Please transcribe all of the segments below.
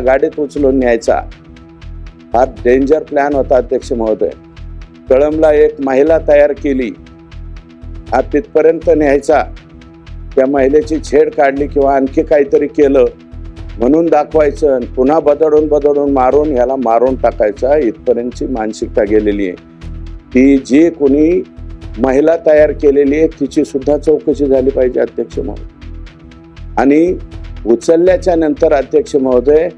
गाडीत उचलून न्यायचा. हा डेंजर प्लॅन होता अध्यक्ष महोदय. कळमला एक महिला तयार केली. हा तिथपर्यंत न्यायचा. त्या महिलेची छेड काढली किंवा आणखी काहीतरी केलं म्हणून दाखवायचं आणि पुन्हा बदडून बदडून मारून ह्याला मारून टाकायचा. इथपर्यंतची मानसिकता गेलेली आहे. ती जी कोणी महिला तयार केलेली आहे तिची सुद्धा चौकशी झाली पाहिजे अध्यक्ष महोदय. आणि उचलल्याच्या नंतर अध्यक्ष महोदय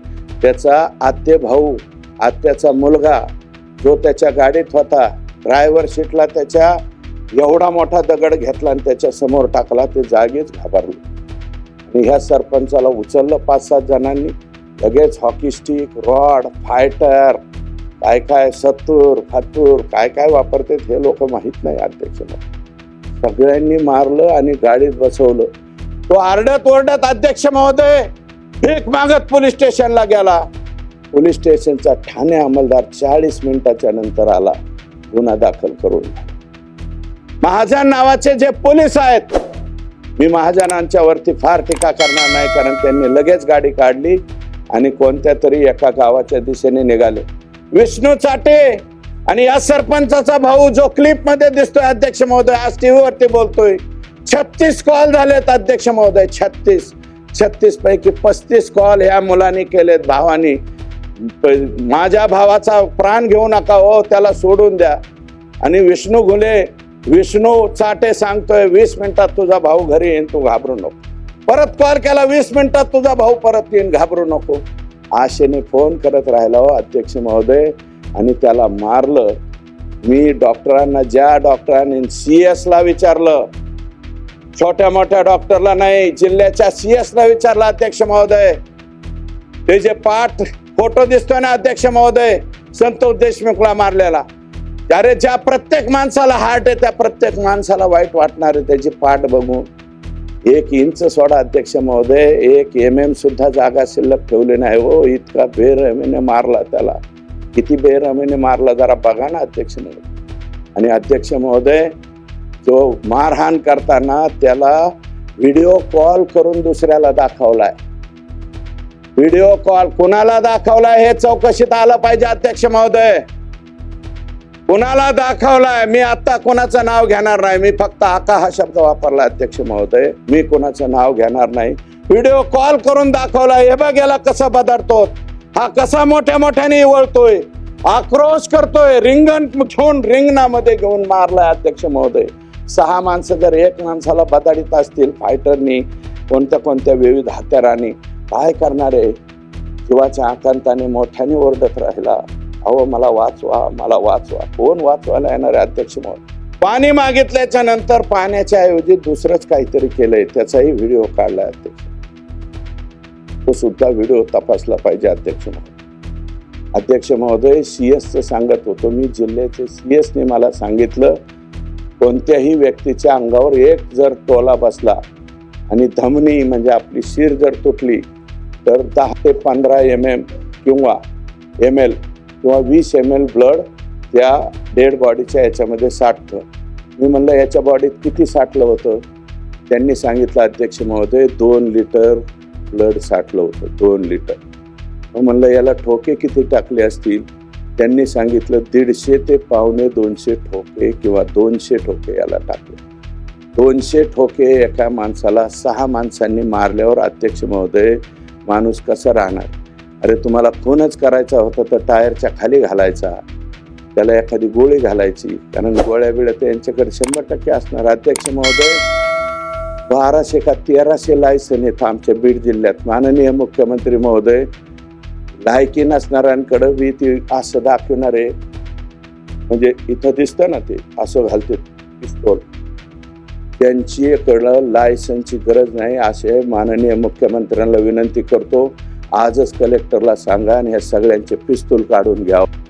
त्याचा आत्य भाऊ आत्याचा मुलगा जो त्याच्या गाडीत होता ड्रायव्हर सीटला त्याच्या एवढा मोठा दगड घेतला आणि त्याच्यासमोर टाकला ते जागीच घाबरले. आणि ह्या सरपंचाला उचललं पाच सात जणांनी. लगेच हॉकी स्टिक रॉड फायटर काय काय सत्तूर फातूर काय काय वापरतात हे लोक माहीत नाही अध्यक्षाला सगळ्यांनी मारलं आणि गाडीत बसवलं. तो आरडत ओरडत अध्यक्ष महोदय भीक मागत पोलीस स्टेशनला गेला. पोलीस स्टेशनचा ठाणे अंमलदार चाळीस मिनिटाच्या नंतर आला. गुन्हा दाखल करून महाजन नावाचे जे पोलीस आहेत मी महाजनांच्या वरती फार टीका करणार नाही कारण त्यांनी लगेच गाडी काढली आणि कोणत्या तरी एका गावाच्या दिशेने निघाले. विष्णू चाटे आणि या सरपंचाचा भाऊ जो क्लिपमध्ये दिसतोय अध्यक्ष महोदय आज टीव्ही वरती बोलतोय. छत्तीस कॉल झालेत अध्यक्ष महोदय छत्तीस. छत्तीस पैकी पस्तीस कॉल ह्या मुलांनी केलेत भावानी. प- माझ्या भावाचा प्राण घेऊ नका हो त्याला सोडून द्या. आणि विष्णू घुले विष्णू चाटे सांगतोय वीस मिनिटात तुझा भाऊ घरी येईन तू घाबरू नको. परत कॉल केला वीस मिनिटात तुझा भाऊ परत येईन घाबरू नको. आशेने फोन करत राहिला हो अध्यक्ष महोदय. आणि त्याला मारलं. मी डॉक्टरांना ज्या डॉक्टरांनी सी एसला विचारलं छोट्या मोठ्या डॉक्टरला नाही जिल्ह्याच्या सी एस विचारला अध्यक्ष महोदय. ते जे पाठ फोटो दिसतोय ना अध्यक्ष महोदय संतोष देशमुखला मारलेला. अरे ज्या प्रत्येक माणसाला हार्ट आहे त्या प्रत्येक माणसाला वाईट वाटणार आहे त्याची पाठ बघून. एक इंच सोडा अध्यक्ष महोदय. एक एम एम सुद्धा जागा शिल्लक ठेवली नाही. हो इतका बेरहमीने मारला त्याला. किती बेरहमीने मारला जरा बघा ना अध्यक्ष महोदय. आणि अध्यक्ष महोदय तो मारहाण करताना त्याला व्हिडिओ कॉल करून दुसऱ्याला दाखवलाय. व्हिडिओ कॉल कुणाला दाखवलाय हे चौकशीत आलं पाहिजे अध्यक्ष महोदय. कुणाला दाखवलाय? मी आता कुणाचं नाव घेणार नाही. मी फक्त आका हा शब्द वापरला अध्यक्ष महोदय. मी कुणाचं नाव घेणार नाही. व्हिडिओ कॉल करून दाखवलाय. हे बघ याला कसा बदलतो हा कसा मोठ्या मोठ्याने वळतोय. आक्रोश करतोय. रिंगण घेऊन रिंगणामध्ये घेऊन मारलाय अध्यक्ष महोदय. सहा माणसं जर एक माणसाला बदाडीत असतील फायटरनी कोणत्या कोणत्या विविध हत्याराने काय करणारे जीवाच्या आकांताने मोठ्याने ओरडत राहिला. अहो मला वाचवा मला वाचवा. कोण वाचवायला येणार आहे अध्यक्ष महोदय? पाणी मागितल्याच्या नंतर पाण्याच्या ऐवजी दुसरंच काहीतरी केलंय त्याचाही व्हिडिओ काढला अध्यक्ष. तो सुद्धा व्हिडिओ तपासला पाहिजे अध्यक्ष महोदय. अध्यक्ष महोदय सीएसचं सांगत होतो मी जिल्ह्याचे सीएसने मला सांगितलं कोणत्याही व्यक्तीच्या अंगावर एक जर टोला बसला आणि धमनी म्हणजे आपली शिर जर तुटली तर दहा ते पंधरा एम एम किंवा एम एल किंवा वीस एम एल ब्लड त्या डेड बॉडीच्या याच्यामध्ये साठतं. मी म्हणलं याच्या बॉडीत किती साठलं होतं? त्यांनी सांगितलं अध्यक्ष महोदय दोन लिटर ब्लड साठलं होतं दोन लिटर. मग म्हणलं याला ठोके किती टाकले असतील? त्यांनी सांगितलं दीडशे ते पावणे दोनशे ठोके किंवा दोनशे ठोके याला टाकले. दोनशे ठोके एका माणसाला सहा माणसांनी मारल्यावर अध्यक्ष महोदय माणूस कसा राहणार? अरे तुम्हाला खूनच करायचा होता तर टायरच्या खाली घालायचा. त्याला एखादी गोळी घालायची. कारण गोळ्या बिळ्या त्यांच्याकडे शंभर टक्के असणार. अध्यक्ष महोदय बाराशे का तेराशे लायसन आहेत आमच्या बीड जिल्ह्यात. माननीय मुख्यमंत्री महोदय लायकी नसणाऱ्यांकडं बी ती असं दाखवणारे म्हणजे इथं दिसतं ना ते असं घालते पिस्तोल. त्यांच्याकडं लायसनची गरज नाही असे माननीय मुख्यमंत्र्यांना विनंती करतो. आजच कलेक्टरला सांगा आणि ह्या सगळ्यांचे पिस्तूल काढून घ्यावं.